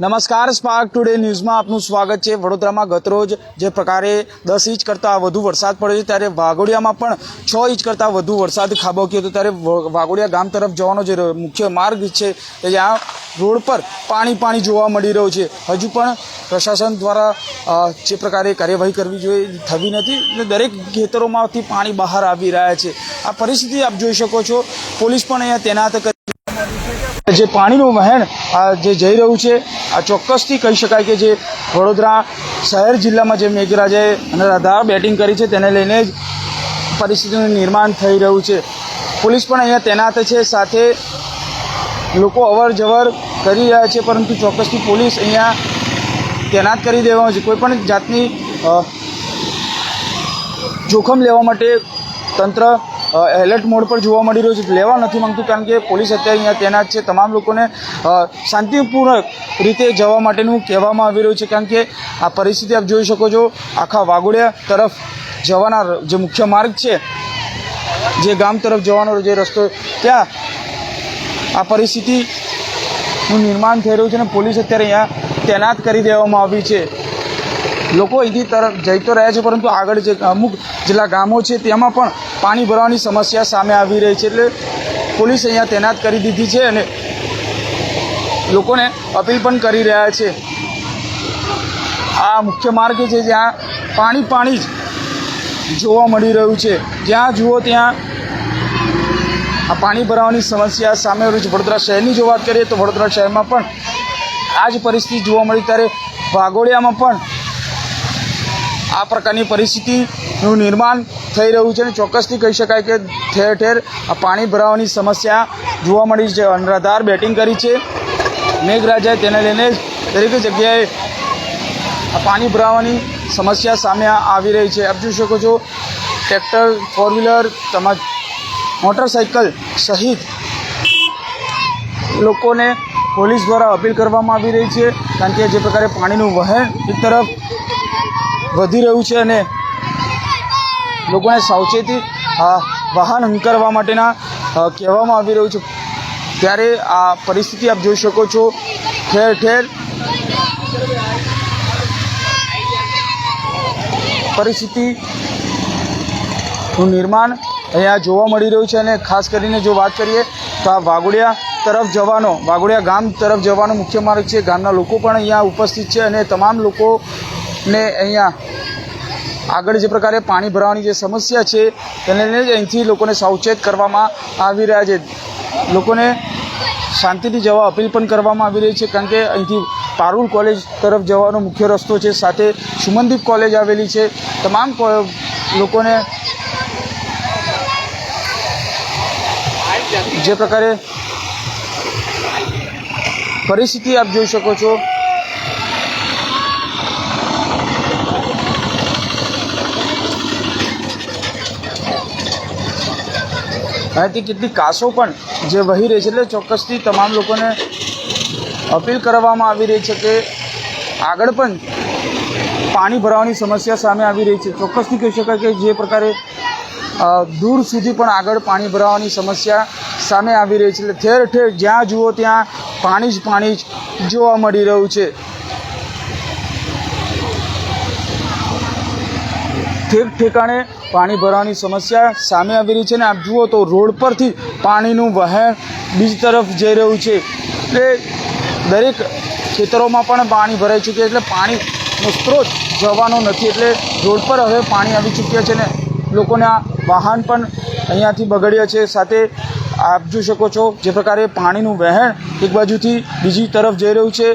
નમસ્કાર spark today ન્યૂઝમાં આપનું સ્વાગત છે. વડોદરામાં ગતરોજ જે પ્રકારે દસ ઇંચ કરતાં વધુ વરસાદ પડ્યો છે, ત્યારે વાઘોડિયામાં પણ છ ઇંચ કરતાં વધુ વરસાદ ખાબક્યો હતો. ત્યારે વાઘોડિયા ગામ તરફ જવાનો જે મુખ્ય માર્ગ છે, એ જ્યાં રોડ પર પાણી પાણી જોવા મળી રહ્યું છે. હજુ પણ પ્રશાસન દ્વારા જે પ્રકારે કાર્યવાહી કરવી જોઈએ થવી નથી અને દરેક ખેતરોમાંથી પાણી બહાર આવી રહ્યા છે. આ પરિસ્થિતિ આપ જોઈ શકો છો. પોલીસ પણ અહીંયા તૈનાત જે પાણીનું વહેણ આ જે જઈ રહ્યું છે, આ ચોક્કસથી કહી શકાય કે જે વડોદરા શહેર જિલ્લામાં જે મેઘરાજાએ અને રાધા બેટિંગ કરી છે, તેને લઈને જ પરિસ્થિતિનું નિર્માણ થઈ રહ્યું છે. પોલીસ પણ અહીંયા તૈનાત છે, સાથે લોકો અવર જવર કરી રહ્યા છે, પરંતુ ચોક્કસથી પોલીસ અહીંયા તૈનાત કરી દેવામાં છે કોઈ પણ જાતની જોખમ લેવા માટે તંત્ર એલર્ટ મોડ પર જોવા મળી રહ્યું છે. લેવા નથી માંગતું, કારણ કે પોલીસ અત્યારે અહીંયા તૈનાત છે. તમામ લોકોને શાંતિપૂર્વક રીતે જવા માટેનું કહેવામાં આવી રહ્યું છે. કારણ કે આ પરિસ્થિતિ આપ જોઈ શકો છો, આખા વાઘોડિયા તરફ જવાના જે મુખ્ય માર્ગ છે, જે ગામ તરફ જવાનો જે રસ્તો, ત્યાં આ પરિસ્થિતિનું નિર્માણ થઈ રહ્યું છે અને પોલીસ અત્યારે અહીંયા તૈનાત કરી દેવામાં આવી છે. લોકો અહીંથી તરફ જઈ તો રહ્યા છે, પરંતુ આગળ જે અમુક જેટલા ગામો છે, તેમાં પણ પાણી ભરવાની સમસ્યા સામે આવી રહી છે એટલે પોલીસ અહીંયા તૈનાત કરી દીધી છે અને લોકોને અપીલ પણ કરી રહ્યા છે. આ મુખ્ય માર્ગ છે જ્યાં પાણી પાણી જ જોવા મળી રહ્યું છે. જ્યાં જુઓ ત્યાં આ પાણી ભરાવાની સમસ્યા સામે વડોદરા શહેરની જો વાત કરીએ તો વડોદરા શહેરમાં પણ આ જ પરિસ્થિતિ જોવા મળી. ત્યારે વાઘોડિયામાં પણ આ પ્રકારની પરિસ્થિતિનું નિર્માણ થઈ રહ્યું છે અને ચોક્કસથી કહી શકાય કે ઠેર ઠેર આ પાણી ભરાવાની સમસ્યા જોવા મળી છે. અનરાધાર બેટિંગ કરી છે. મેઘરાજાએ તેને લઈને દરેક જગ્યાએ આ પાણી ભરાવાની સમસ્યા સામે આવી રહી છે. આપ જોઈ શકો છો, ટ્રેક્ટર ફોર વ્હીલર તેમજ મોટરસાઇકલ સહિત લોકોને પોલીસ દ્વારા અપીલ કરવામાં આવી રહી છે. કારણ કે જે પ્રકારે પાણીનું વહેણ એક તરફ વધી રહ્યું છે અને લોકોને સાવચેતી વાહન હંકારવા માટેના કહેવામાં આવી રહ્યું છે. ત્યારે આ પરિસ્થિતિ આપ જોઈ શકો છો. ઠેર ઠેર. પરિસ્થિતિનું નિર્માણ અહીંયા જોવા મળી રહ્યું છે અને ખાસ કરીને જો વાત કરીએ તો આ વાઘોડિયા તરફ જવાનો વાઘોડિયા ગામ તરફ જવાનો મુખ્ય માર્ગ છે. ગામના લોકો પણ અહીંયા ઉપસ્થિત છે અને તમામ લોકોને અહીંયા આગળ જે પ્રકારે પાણી ભરાવાની જે સમસ્યા છે, તેને લઈને અહીંથી લોકોને સાવચેત કરવામાં આવી રહ્યા છે. લોકોને શાંતિથી જવા અપીલ પણ કરવામાં આવી રહી છે, કારણ કે અહીંથી પારુલ કોલેજ તરફ જવાનો મુખ્ય રસ્તો છે. સાથે સુમનદીપ કોલેજ આવેલી છે. તમામ લોકોને જે પ્રકારે પરિસ્થિતિ આપ જોઈ શકો છો. અહીંથી કેટલી કાસો પણ જે વહી રહી છે એટલે ચોક્કસથી તમામ લોકોને અપીલ કરવામાં આવી રહી છે કે આગળ પણ પાણી ભરાવાની સમસ્યા સામે આવી રહી છે. ચોક્કસથી કહી શકાય કે જે પ્રકારે દૂર સુધી પણ આગળ પાણી ભરાવાની સમસ્યા સામે આવી રહી છે. એટલે ઠેર ઠેર જ્યાં જુઓ ત્યાં પાણી જ પાણી જ જોવા મળી રહ્યું છે. ઠેક ઠેકાણે પાણી ભરવાની સમસ્યા સામે આવી રહી છે ને આપ જુઓ તો રોડ પરથી પાણીનું વહેણ બીજી તરફ જઈ રહ્યું છે. એટલે દરેક ખેતરોમાં પણ પાણી ભરાઈ ચૂક્યું એટલે પાણીનો સ્ત્રોત જવાનો નથી. એટલે રોડ પર હવે પાણી આવી ચૂક્યા છે ને લોકોના વાહન પણ અહીંયાથી બગડ્યા છે. સાથે આપ જોઈ શકો છો જે પ્રકારે પાણીનું વહેણ એક બાજુથી બીજી તરફ જઈ રહ્યું છે.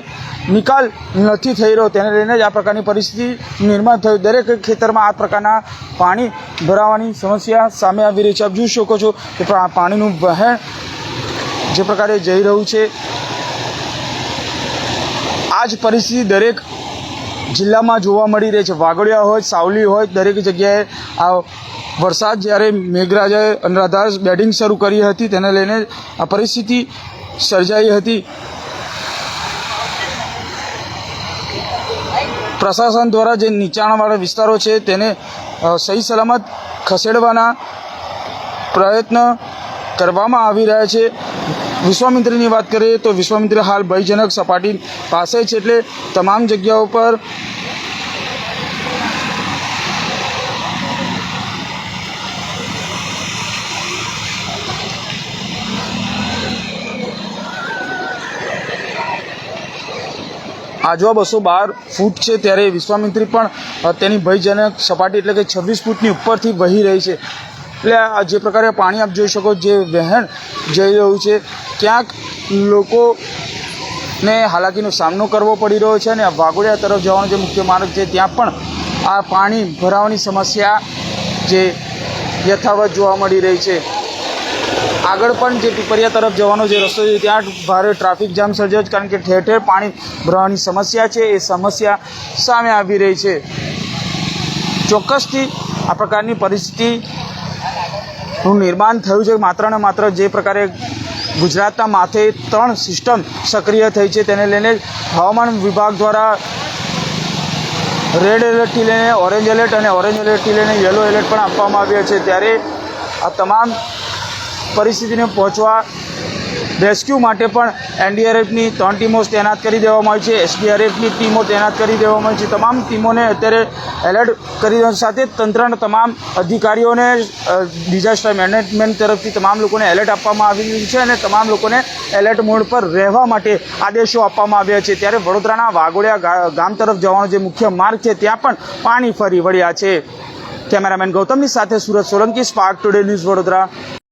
નિકાલ નથી થઈ રહ્યો. તેને લઈને જ આ પ્રકારની પરિસ્થિતિ નિર્માણ થયું. દરેક ખેતરમાં આ પ્રકારના પાણી ભરાવાની સમસ્યા સામે આવી રહી છે. આપ જોઈ શકો છો કે પાણીનું વહેણ જે પ્રકારે જઈ રહ્યું છે. આ જ પરિસ્થિતિ દરેક જિલ્લામાં જોવા મળી રહી છે. વાગડિયા હોય, સાવલી હોય, દરેક જગ્યાએ આ વરસાદ જ્યારે મેઘરાજાએ અનરાધાર બેટિંગ શરૂ કરી હતી, તેને લઈને આ પરિસ્થિતિ સર્જાઈ હતી. પ્રશાસન દ્વારા જે નીચાણવાળા વિસ્તારો છે, તેને સહી સલામત ખસેડવાના પ્રયત્ન કરવામાં આવી રહ્યા છે. વિશ્વામિત્રીની વાત કરીએ તો વિશ્વામિત્રી હાલ ભયજનક સપાટી પાસે છે એટલે તમામ જગ્યાઓ પર આજવા બસો બાર ફૂટ છે ત્યારે વિશ્વામિત્રી પણ તેની ભયજનક સપાટી એટલે કે છવ્વીસ ફૂટની ઉપરથી વહી રહી છે. એટલે આ જે પ્રકારે પાણી આપ જોઈ શકો જે વહેણ જઈ રહ્યું છે, ક્યાંક લોકોને હાલાકીનો સામનો કરવો પડી રહ્યો છે અને વાઘોડિયા તરફ જવાનો જે મુખ્ય માર્ગ છે, ત્યાં પણ આ પાણી ભરાવાની સમસ્યા જે યથાવત જોવા મળી રહી છે. આગળ પણ જે પીપરિયા તરફ જવાનો જે રસ્તો છે, ત્યાં ભારે ટ્રાફિક જામ સર્જાયો છે, કારણ કે ઠેર ઠેર પાણી ભરાવાની સમસ્યા છે, એ સમસ્યા સામે આવી રહી છે. ચોક્કસથી આ પ્રકારની પરિસ્થિતિનું નિર્માણ થયું છે. માત્ર ને માત્ર જે પ્રકારે ગુજરાતના માથે ત્રણ સિસ્ટમ સક્રિય થઈ છે, તેને લઈને હવામાન વિભાગ દ્વારા રેડ એલર્ટથી લઈને ઓરેન્જ એલર્ટ અને ઓરેન્જ એલર્ટથી લઈને યલો એલર્ટ પણ આપવામાં આવ્યા છે. ત્યારે આ તમામ પરિસ્થિતિને પહોંચવા રેસ્ક્યુ માટે પણ એનડીઆરએફની ત્રણ ટીમો તૈનાત કરી દેવામાં આવી છે. એસડીઆરએફની ટીમો તૈનાત કરી દેવામાં આવી છે. તમામ ટીમોને અત્યારે એલર્ટ કરી સાથે તંત્રના તમામ અધિકારીઓને ડિઝાસ્ટર મેનેજમેન્ટ તરફથી તમામ લોકોને એલર્ટ આપવામાં આવી રહ્યું છે અને તમામ લોકોને એલર્ટ મોડ પર રહેવા માટે આદેશો આપવામાં આવ્યા છે. ત્યારે વડોદરાના વાઘોડિયા ગામ તરફ જવાનો જે મુખ્ય માર્ગ છે, ત્યાં પણ પાણી ફરી વળ્યા છે. કેમેરામેન ગૌતમની સાથે Surat Solanki spark today news Vadodara.